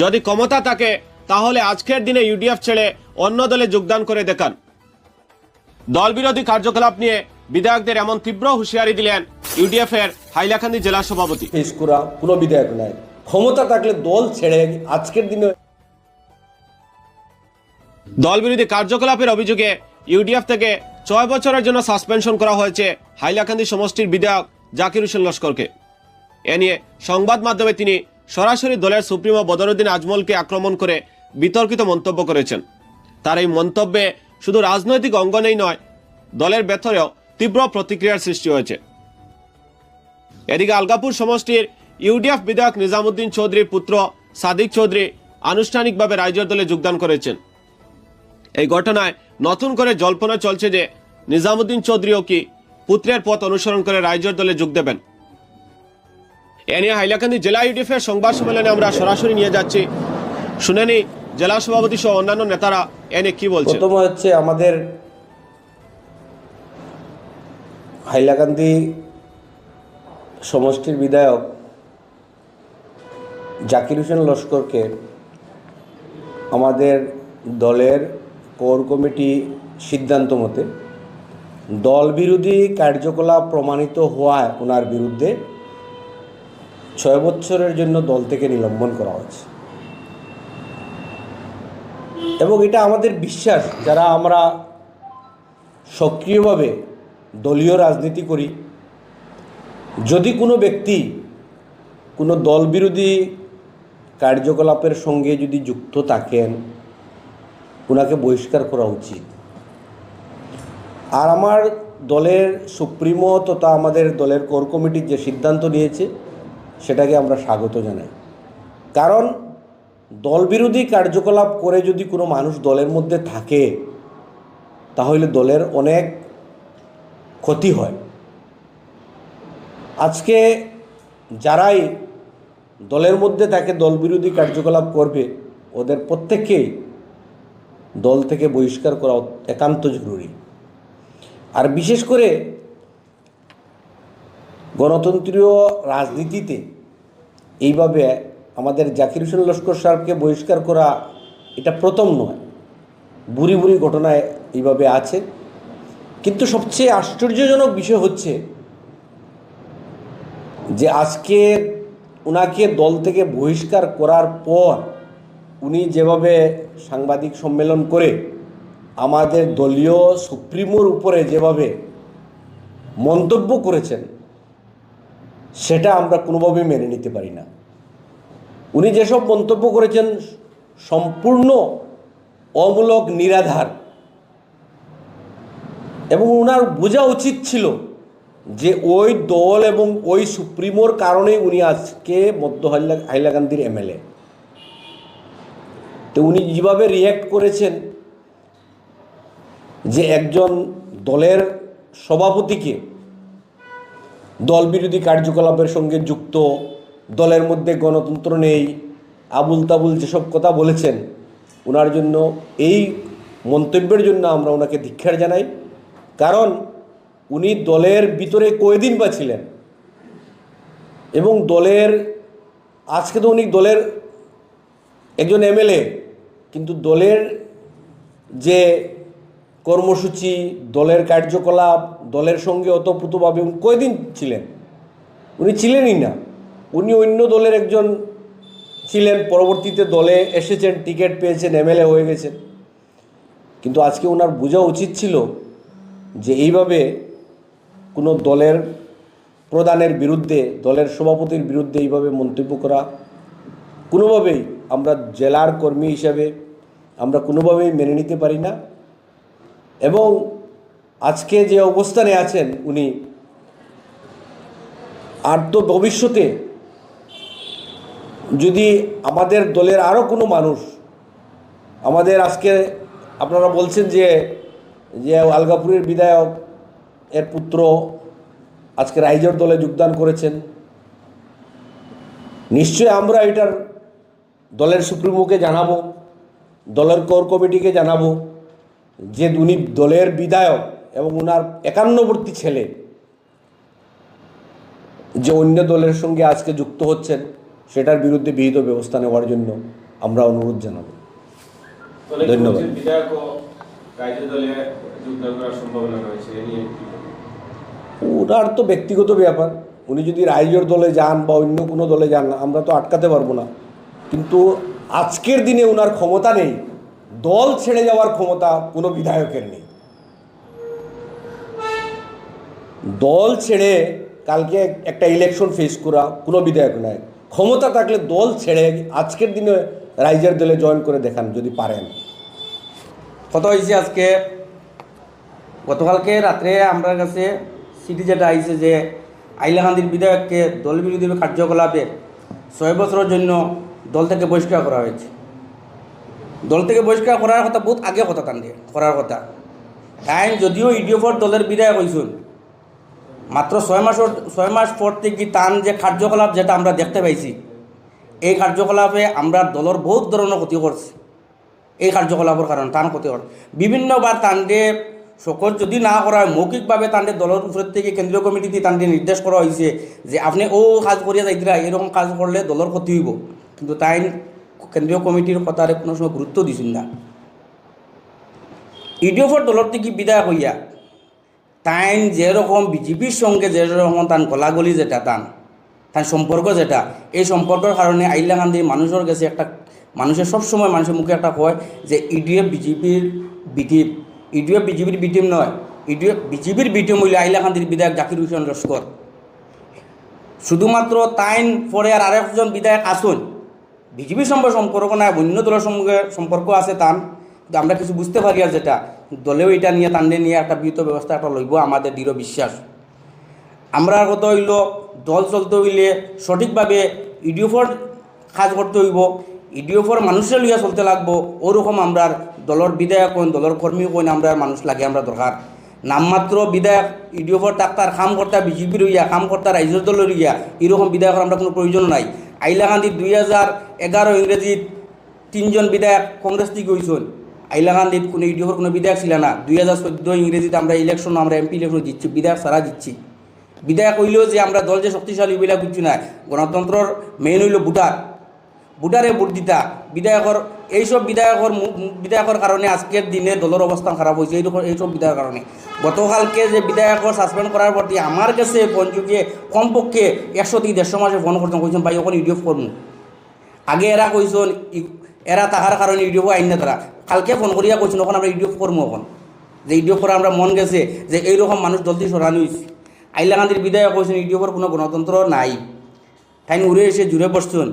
যদি ক্ষমতা থাকে তাহলে আজকের দিনে ইউডিএফ ছেড়ে অন্য দলে যোগদান করে দেখান। দল বিরোধী কার্যকলাপ নিয়ে বিধায়কদের এমন তীব্র হুঁশিয়ারি দিলেন ইউডিএফ এর হাইলাকান্দি জেলা সভাপতি। কোনো বিধায়ক নাই। ক্ষমতা থাকলে দল ছেড়ে আজকের দিনে দল বিরোধী কার্যকলাপের অভিযোগে ইউডিএফ থেকে ছয় বছরের জন্য সাসপেনশন করা হয়েছে হাইলাকান্দি সমষ্টির বিধায়ক জাকির হোসেন লস্করকে। এ নিয়ে সংবাদ মাধ্যমে তিনি সরাসরি দলের সুপ্রিমো বদরুদ্দিন আজমলকে আক্রমণ করে বিতর্কিত মন্তব্য করেছেন। তার এই মন্তব্যে শুধু রাজনৈতিক অঙ্গনেই নয়, দলের ভেতরেও তীব্র প্রতিক্রিয়ার সৃষ্টি হয়েছে। এদিকে আলগাপুর সমষ্টির ইউডিএফ বিধায়ক নিজামুদ্দিন চৌধুরীর পুত্র সাদিক চৌধুরী আনুষ্ঠানিকভাবে রাইজর দলে যোগদান করেছেন। এই ঘটনায় নতুন করে জল্পনা চলছে যে নিজামুদ্দিন চৌধুরীও কি পুত্রের পথ অনুসরণ করে রাইজর দলে যোগ দেবেন। এ নিয়ে হাইলাকান্দি জেলা ইউডিএফ এর সংবাদ সম্মেলনে আমরা সরাসরি নিয়ে যাচ্ছি। শুনেনি জেলা সভাপতি সহ অন্যান্য নেতারা এ নিয়ে কি বলছে? প্রথম হচ্ছে আমাদের হাইলাকান্দি সমষ্টির বিধায়ক জাকির হোসেন লস্করকে আমাদের দলের কোর কমিটি সিদ্ধান্ত মতে দল বিরোধী কার্যকলাপ প্রমাণিত হওয়ায় ওনার বিরুদ্ধে ছয় বছরের জন্য দল থেকে নিলম্বন করা হয়েছে। এবং এটা আমাদের বিশ্বাস, যারা আমরা সক্রিয়ভাবে দলীয় রাজনীতি করি, যদি কোনো ব্যক্তি কোনো দল বিরোধী কার্যকলাপের সঙ্গে যদি যুক্ত থাকেন ওনাকে বহিষ্কার করা উচিত। আর আমার দলের সুপ্রিমো তথা আমাদের দলের কোর কমিটির যে সিদ্ধান্ত নিয়েছে সেটাকে আমরা স্বাগত জানাই। কারণ দল বিরোধী কার্যকলাপ করে যদি কোনো মানুষ দলের মধ্যে থাকে, তাহলে দলের অনেক ক্ষতি হয়। আজকে যারাই দলের মধ্যে তাকে দল বিরোধী কার্যকলাপ করবে, ওদের প্রত্যেককেই দল থেকে বহিষ্কার করা একান্ত জরুরি। আর বিশেষ করে গণতন্ত্রীয় রাজনীতিতে এইভাবে আমাদের জাকির হোসেন লস্কর সাহেবকে বহিষ্কার করা এটা প্রথম নয়। বুড়ি বুড়ি ঘটনায় এইভাবে আছে। কিন্তু সবচেয়ে আশ্চর্যজনক বিষয় হচ্ছে যে আজকে ওনাকে দল থেকে বহিষ্কার করার পর উনি যেভাবে সাংবাদিক সম্মেলন করে আমাদের দলীয় সুপ্রিমোর উপরে যেভাবে মন্তব্য করেছেন সেটা আমরা কোনোভাবেই মেনে নিতে পারি না। উনি যেসব মন্তব্য করেছেন, সম্পূর্ণ অমূলক, নিরাধার। এবং ওনার বোঝা উচিত ছিল যে, ওই দল এবং ওই সুপ্রিমোর কারণেই উনি আজকে মধ্য হাইলা হাইলাকান্দির এমএলএ। তো উনি যেভাবে রিয়্যাক্ট করেছেন যে, একজন দলের সভাপতিকে দল বিরোধী কার্যকলাপের সঙ্গে যুক্ত, দলের মধ্যে গণতন্ত্র নেই আবুল তাবুল যেসব কথা বলেছেন ওনার জন্য এই মন্তব্যের জন্য আমরা ওনাকে ধিক্ষার জানাই। কারণ উনি দলের ভিতরে কয়েদিন বা ছিলেন? এবং দলের, আজকে তো উনি দলের একজন এমএলএ, কিন্তু দলের যে কর্মসূচি, দলের কার্যকলাপ, দলের সঙ্গে অতপ্রতভাবে কয়দিন ছিলেন? উনি ছিলেনই না। উনি অন্য দলের একজন ছিলেন, পরবর্তীতে দলে এসেছেন, টিকিট পেয়েছেন, এমএলএ হয়ে গেছেন। কিন্তু আজকে ওনার বোঝা উচিত ছিল যে এইভাবে কোনো দলের প্রধানের বিরুদ্ধে, দলের সভাপতির বিরুদ্ধে এইভাবে মন্তব্য করা, কোনোভাবেই আমরা জেলার কর্মী হিসাবে আমরা কোনোভাবেই মেনে নিতে পারি না। এবং আজকে যে অবস্থানে আছেন উনি, আর তো ভবিষ্যতে যদি আমাদের দলের আরও কোনো মানুষ, আমাদের আজকে আপনারা বলছেন যে যে আলগাপুরের বিধায়ক এর পুত্র আজকে রাইজর দলে যোগদান করেছেন নিশ্চয় আমরা এটার দলের সুপ্রিমোকে জানাব, দলের কোর কমিটিকে জানাব। যে উনি দলের বিধায়ক এবং ওনার একান্নবর্তী ছেলে যে অন্য দলের সঙ্গে আজকে যুক্ত হচ্ছেন সেটার বিরুদ্ধে বিহিত ব্যবস্থা নেওয়ার জন্য আমরা অনুরোধ জানাব। ধন্যবাদ। ওনার তো ব্যক্তিগত ব্যাপার। উনি যদি রাইজের দলে যান বা অন্য কোনো দলে যান আমরা তো আটকাতে পারব না। কিন্তু আজকের দিনে ওনার ক্ষমতা নেই। দল ছেড়ে যাওয়ার ক্ষমতা কোনো বিধায়কের নেই। দল ছেড়ে কালকে একটা ইলেকশন ফেস করা কোনো বিধায়ক নাই ক্ষমতা থাকলে দল ছেড়ে আজকের দিনে রাইজের দলে জয়েন করে দেখান যদি পারেন। কত হয়েছে আজকে? গতকালকে রাত্রে আমার কাছে সিটি যেটা আইছে যে আইলা গান্ধীর বিধায়ককে দল বিরোধী কার্যকলাপে ছয় বছরের জন্য দল থেকে বহিষ্কার করা হয়েছে। দল থেকে বহিষ্কার করার কথা বহুত আগে কথা তান দিয়ে করার কথা। তাই যদিও ইডিওফর দলের বিধায়ক হয়েছেন মাত্র ছয় মাসের ছয় মাস পর থেকে তান যে কার্যকলাপ যেটা আমরা দেখতে পাইছি, এই কার্যকলাপে আমরা দলের বহুত ধরনের ক্ষতি করছি এই কার্যকলাপের কারণে টান ক্ষতি করে বিভিন্নবার তান্ডে সকল যদি না করা হয় মৌখিকভাবে তান্ডে দলের উপরের থেকে কেন্দ্রীয় কমিটিতে তান্ডে নির্দেশ করা হয়েছে যে আপনি ও কাজ করিয়া যাইতরা এরকম কাজ করলে দলের ক্ষতি হইব। কিন্তু তাই কেন্দ্রীয় কমিটির কথারে কোনো সময় গুরুত্ব দিছিল না। ইডিওফর দলের থেকে বিদায় হইয়া? তাইন যেরকম বিজেপির সঙ্গে যেরকম তান গলাগলি যেটা তান তার সম্পর্ক যেটা, এই সম্পর্কের কারণে আইলা গান্ধীর মানুষের কাছে একটা মানুষের সবসময় মানুষের মুখে একটা কয় যে ইডিএফ বিজেপির বিটিম, ইডিএফ বিজেপির বিটিম নয় ইডিএফ বিজেপির বিটিম হইলে আইলা গান্ধীর বিধায়ক জাকির হোসেন লস্কর। শুধুমাত্র তাইন পরে আর আরেকজন বিধায়ক আসুন বিজেপির সঙ্গে সম্পর্ক নাই, অন্য দলের সঙ্গে সম্পর্ক আছে তান। আমরা কিছু বুঝতে পারি আর যেটা, দলেও এটা নিয়ে তান্ডে নিয়ে একটা বিহিত ব্যবস্থা একটা লইব আমাদের দৃঢ় বিশ্বাস। আমরা কত হইল, দল চলতে হইলে সঠিকভাবে ইডিওফর কাজ করতে হইব। ইডিওফর মানুষের লইয়া চলতে লাগবো, ওরকম আমরা দলের বিধায়ক কইন দলের কর্মী কইন আমরা মানুষ লাগে আমরা দরকার। নামমাত্র বিধায়ক ইডিওফর ডাক্তার, কাম কর্তা বিজেপি হইয়া, কাম কর্তা রাইজর দল রইয়া এরকম বিধায়কের আমরা কোনো প্রয়োজন নাই। আইলা গান্ধী দুই হাজার এগারো ইংরেজিত তিনজন বিধায়ক কংগ্রেস থেকে হয়েছেন আইলা গান্ধীত কোনো ইডিওর কোনো বিধায়ক ছিল না। দুই হাজার চোদ্দ ইংরেজিতে আমরা ইলেকশন আমরা এমপি ইলেকশন জিতছি, বিধায়ক সারা জিতছি। বিধায়ক হইলেও যে আমরা দল যে শক্তিশালী বলে বুঝছি না। গণতন্ত্রর মেইন হইল ভোটার। ভোটারে ভোট দিতা। বিধায়কর এইসব বিধায়কর বিধায়কর কারণে আজকের দিনে দলের অবস্থান খারাপ হয়েছে এইরকম এইসব বিধায়কের কারণে গতকালকে যে বিধায়কর সাসপেন্ড করার প্রতি আমার কাছে পঞ্চুকে কমপক্ষে একশো থেকে দেড়শো মাসে ফোন করতাম কইছেন ভাই ওখানে ইডিও করুন আগে এরা কইছেন এরা তাহার কারণে ইডিও আইন না তারা কালকে ফোন করিয়া কইছেন ওখানে আমরা ইডিও করব এখন যে ইডিও করা আমরা মন গেছে যে এইরকম মানুষ জলদি সরানো হয়েছে আইলা গান্ধীর বিধায়ক কইছেন ইডিওর কোনো গণতন্ত্র নাই। তাই উড়ে এসে জুড়ে বসছেন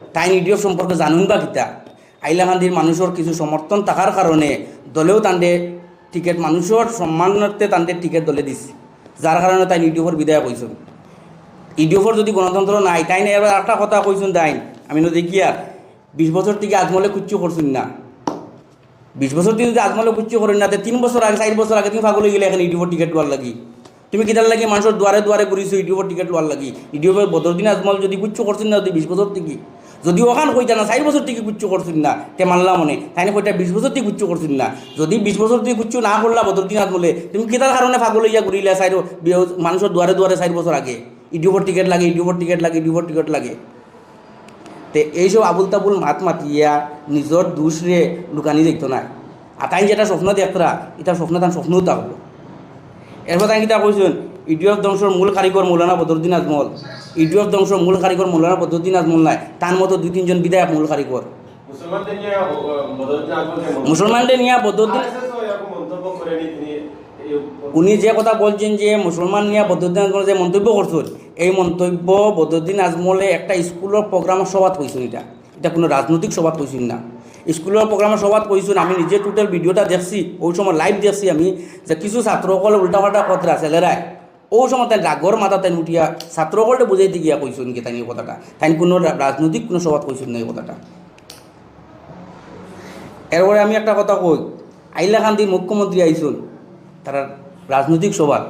তাই ইডিও সম্পর্কে জানুন বা কিতা। আইলা গান্ধীর মানুষের কিছু সমর্থন থাকার কারণে দলেও তান্ডে টিকিট মানুষের সম্মানার্থে তান্ডে টিকিট দলে দিছে। যার কারণে তাই ইডিওর বিদায় কইছেন ইডিওফর যদি গণতন্ত্র নাই তাই না এবার একটা কথা কইছেন তাই আমি দেখি আর বিশ বছর থেকে আজমলে কুচ্ছু করছেন না। বিশ বছর থেকে যদি আজমলে কুচ্ছু করেন না তিন বছর আগে চার বছর আগে তুমি পাগল হয়ে গেলে এখন ইডিওফর টিকিট লোয়ার লাগি। তুমি কিতার লাগি মানুষের দুয়ারে দুয়ারে ঘুরিছো ইডিওফর টিকিট লোয়ার লাগি। ইডিওফর বদরদিন আজমল যদি কুচ্ছু করছেন না যদি বিশ বছর থেকে যদি ওখান কইতা না, চার বছর থেকে কুচ্ছু করছেন না, তে মানলাম মনে। তাই না কইটা বিশ বছর থেকে কুচ্ছু করছেন না। যদি বিশ বছর থেকে কুচ্ছু না করলা বদরদিন আজমলে তুমি কিতার কারণে পাগল হইয়া ঘুরিলা চাই মানুষের দুয়ারে দুয়ারে চার বছর আগে? ইডিওফর টিকিট লাগে ইডিওফর টিকিট লাগে ইডিওফর টিকিট লাগে। তে এইসব আবুল তাবুল মাত মাতিয়া নিজের দুষরে লুকানি দেখতো না আর তাই যেটা স্বপ্ন দেখতরা এটা স্বপ্ন তার স্বপ্নও থাকল এরপর তাই কিতা কইছেন ইডিওফ ধ্বংসর মূল কারিগর মৌলানা বদরুদ্দিন আজমল। ইডিওফ ধ্বংসর মূল কারিগর মৌলানা বদরুদ্দিন আজমল নাই তার মতো দুই তিনজন বিধায়ক মূল কারিগর। মুসলমানদের নিয়ে বদরুদ্দিন এই- উনি যে কথা বলছেন যে মুসলমান নিয়ে বদরুদ্দিন আজমল যে মন্তব্য করছেন এই মন্তব্য বদরুদ্দিন আজমলে একটা স্কুলের প্রোগ্রামের সভাত কইছেন এটা। এটা কোনো রাজনৈতিক সভাত কইছেন না। স্কুলের প্রোগ্রামের সভাত কইছেন আমি নিজে টোটাল ভিডিওটা দেখছি ওই সময় লাইভ দেখছি আমি যে কিছু ছাত্রসকল উল্টাপাল্টা কথা ছেলেরায় ওই সময় তাই রাগর মাথা তাই উঠিয়া ছাত্রসকলকে বুঝাইতে গিয়া কইছেন কি তাই কথাটা। তাই কোনো রাজনৈতিক কোনো সভাত কইছেন না এই কথাটা। এরপরে আমি একটা কথা কই, আইলা গান্ধী মুখ্যমন্ত্রী আইসুন তারা রাজনৈতিক সভাত।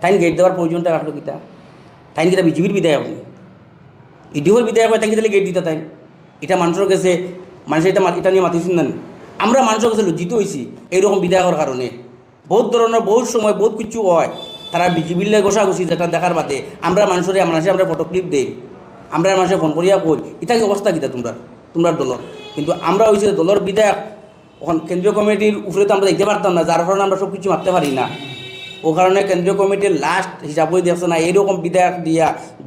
তাই গেট দেওয়ার প্রয়োজনটা রাখল কিতা? তাই কিতা বিজেপির বিধায়ক ইডিওর বিধায়ক হয় তাই তাহলে গেট দিতা তাই এটা মানুষের কাছে মানুষের এটা এটা নিয়ে মাতিছেন না আমরা মানুষের কাছে লজ্জিত হয়েছি এইরকম বিধায়কের কারণে বহুত ধরনের বহুত সময়, বহুত কিছু হয়। তারা লাই ঘষাঘষি যেটা দেখার বাদে, আমরা মানুষের মানুষের আমরা ফটো ক্লিপ দেই। আমরা মাসে ফোন করিয়া কই? এটা কি অবস্থা কিতা তোমরা তোমরা দলর। কিন্তু আমরা হয়েছে দলর বিধায়ক। ওখান কেন্দ্রীয় কমিটির উপরে তো আমরা দেখতে পারতাম না, যার কারণে আমরা সব কিছু মারতে পারি না। ও কারণে কেন্দ্রীয় কমিটির লাস্ট হিসাব হয়ে দেখছে না এইরকম বিধায়ক দিয়া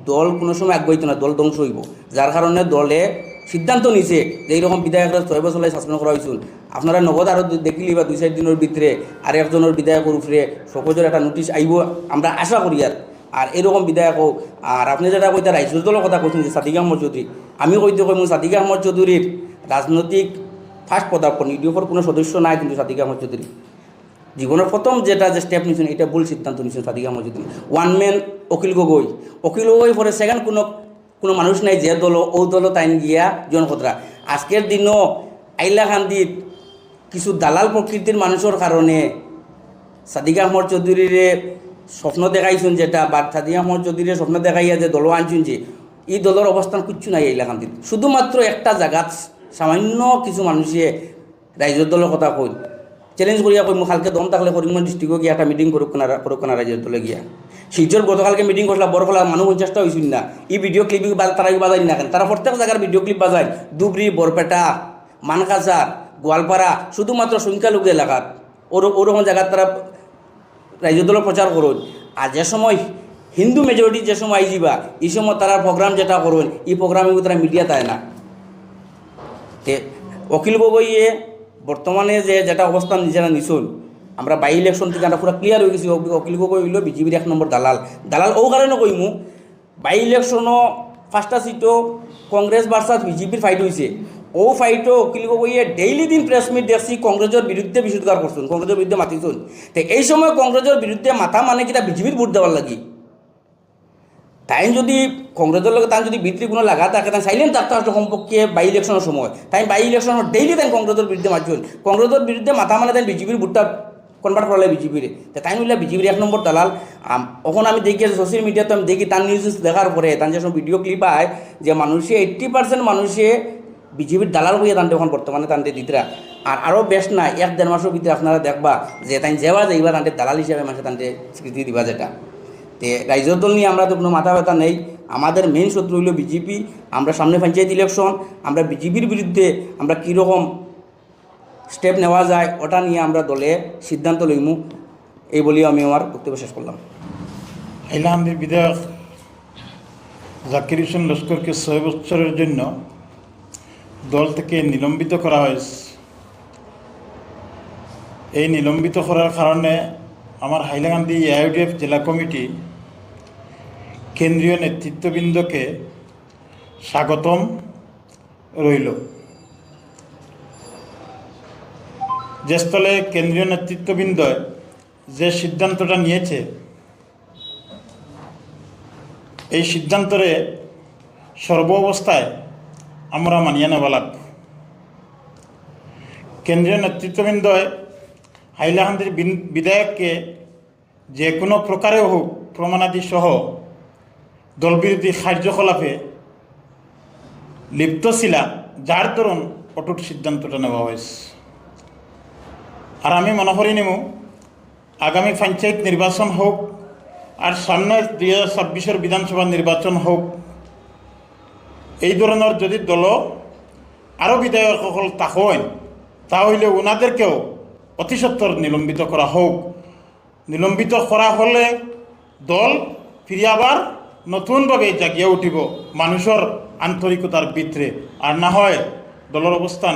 দল কোনো সময় আগ্রহিত না, দল ধ্বংস হইব। যার কারণে দলে সিদ্ধান্ত নিছে যে এইরকম বিধায়করা ছয় বছর শাসন করা হয়েছিল আপনারা নগদ আরও দেখিলি বা দুই চার দিনের ভিতরে আর একজনের বিধায়কের উপরে সকজের একটা নোটিশ আইব আমরা আশা করি আর আর এরকম বিধায়ক হোক আর আপনি যেটা কইতে রাইজুর দলের কথা কৈছেন যে সাদিক আহমদ চৌধুরী আমি কইতে কই সাদিক আহমদ চৌধুরীর রাজনৈতিক ফার্স্ট পদার্পণ ইউডিএফর কোনো সদস্য নাই কিন্তু সাদিক আহমদ চৌধুরী জীবনের প্রথম যেটা যে স্টেপ নিয়েছেন এটা ভুল সিদ্ধান্ত নিয়েছেন সাদিক আহমদ চৌধুরী ওয়ান ম্যান অখিল গগৈ। অখিল গগৈ পরে সেকেন্ড কোনো কোনো মানুষ নাই যে দল, ও দল তাইন গিয়া জনকতরা আজকের দিনও আইলাকান্দিত কিছু দালাল প্রকৃতির মানুষের কারণে সাদিক আহমদ চৌধুরীরে স্বপ্ন দেখাইছেন যেটা, বা সাদিক আহমদ চৌধুরীর স্বপ্ন দেখাইয়া যে দল আনছেন যে, এই দলের অবস্থান কিচ্ছু নাই এলাকান্তিত শুধুমাত্র একটা জায়গাত সামান্য কিছু মানুষে রাইজের দলের কথা কই চ্যালেঞ্জ করিয়া কই মোক কালকে দম থাকলে করিমগঞ্জ ডিস্ট্রিক্টে গিয়ে একটা মিটিং করুক না করুক না রাইজের দলে গিয়া। শিলচর গতকালকে মিটিং করলা বরফলা মানুষ পঞ্চাশটা হয়েছিল না। এই ভিডিও ক্লিপ তারা বাজাই না কেন তারা প্রত্যেক জায়গার ভিডিও ক্লিপ বাজায় দুবরি বরপেটা মানকাজার গোয়ালপাড়া শুধুমাত্র সংখ্যালঘু এলাকাত। ওর ওরকম জায়গার তারা রাজ্য দলের প্রচার করুন আর যে সময় হিন্দু মেজরিটি যে সময় আইজিবা এই সময় তারা প্রোগ্রাম যেটা করুন এই প্রোগ্রামে তারা মিডিয়া তাই না। অখিল গগৈয়ে বর্তমানে যে যেটা অবস্থান নিজেরা নিছুন আমরা বাই ইলেকশন থেকে আমরা পুরো ক্লিয়ার হয়ে গেছি অ- অখিল গগৈ হইল বিজেপির এক নম্বর দালাল। দালাল ও কারণে কইমু বাই ইলেকশনও ফার্স্টটা সিটও কংগ্রেস ভার্সাস বিজেপির ফাইট হয়েছে ও ফাইটও অখিল গগৈয়ে ডেইলি দিন প্রেস মিট দেখছি কংগ্রেসের বিরুদ্ধে বিশুদ্ধার করছেন কংগ্রেসের বিরুদ্ধে মাতিছুন তো এই সময় কংগ্রেসের বিরুদ্ধে মাথা মানে কিটা বিজেপির ভোট দেওয়ার লাগি। তাই যদি কংগ্রেসের লগে তাই যদি ভিতরে কোনো লাগা থাকে তাই সাইলেন্ট থাকতে হবে সম্পর্কে বাই ইলেকশনের সময়। তাই বাই ইলেকশনের ডেইলি তাই কংগ্রেসের বিরুদ্ধে মারছেন কংগ্রেসের বিরুদ্ধে মাথা মানে তাই বিজেপির ভোটটা কনভার্ট করালে বিজেপির তাই নিলে বিজেপির এক নম্বর দালাল। এখন আমি দেখি সোশ্যাল মিডিয়াতে আমি দেখি তার নিউজ দেখার পরে তার যে ভিডিও ক্লিপ আয় যে মানুষে এইট্টি পার্সেন্ট মানুষে বিজেপির দালাল হয়ে তান্তে এখন বর্তমানে তান্তে দিতরা আর আরও বেশ না এক দেড় মাসের ভিতরে আপনারা দেখবা যে তাই যেবা যাইবা তান্তে দালাল হিসাবে মানুষে তান্তে স্বীকৃতি দিবা যেটা। তে রাইজর দল নিয়ে আমরা তো কোনো মাথা ব্যথা নেই। আমাদের মেইন শত্রু হইল বিজেপি। আমরা সামনে পঞ্চায়েত ইলেকশন আমরা বিজেপির বিরুদ্ধে আমরা কীরকম স্টেপ নেওয়া যায়, ওটা নিয়ে আমরা দলে সিদ্ধান্ত লইমু। এই বলিও আমি আমার বক্তব্য শেষ করলাম। হাইলাহান্দির বিধায়ক জাকির হোসেন লস্করকে ছয় বছরের জন্য দল থেকে নিলম্বিত করা হয়েছে। এই নিলম্বিত করার কারণে আমার হাইলাকান্দি এআইডিএফ জেলা কমিটি কেন্দ্রীয় নেতৃত্ববৃন্দকে স্বাগতম রইল। যে স্থলে কেন্দ্রীয় নেতৃত্ববৃন্দ যে সিদ্ধান্তটা নিয়েছে, এই সিদ্ধান্তরে সর্ব অবস্থায় আমরা মানিয়ে নেওয়া লাগবে কেন্দ্রীয় নেতৃত্ববৃন্দ হাইলাকান্দির বিধায়ককে যে কোনো প্রকারে হোক প্রমাণাদি সহ দলবিরোধী কার্যকলাপে লিপ্ত ছিল যার দরুন অটুট সিদ্ধান্তটা নেওয়া হয়েছে। আর আমি মনে করি নেব আগামী পঞ্চায়েত নির্বাচন হোক আর সামনে দুই হাজার ছাব্বিশের বিধানসভা নির্বাচন হোক, এই ধরনের যদি দল আরও বিধায়কসকল তাহন তাহলে ওনাদেরকেও অতি সত্বর নিলম্বিত করা হোক। নিলম্বিত করা হলে দল ফিরে আবার নতুনভাবে জাগিয়ে উঠিব, মানুষের আন্তরিকতার ভিতরে। আর না হয় দলের অবস্থান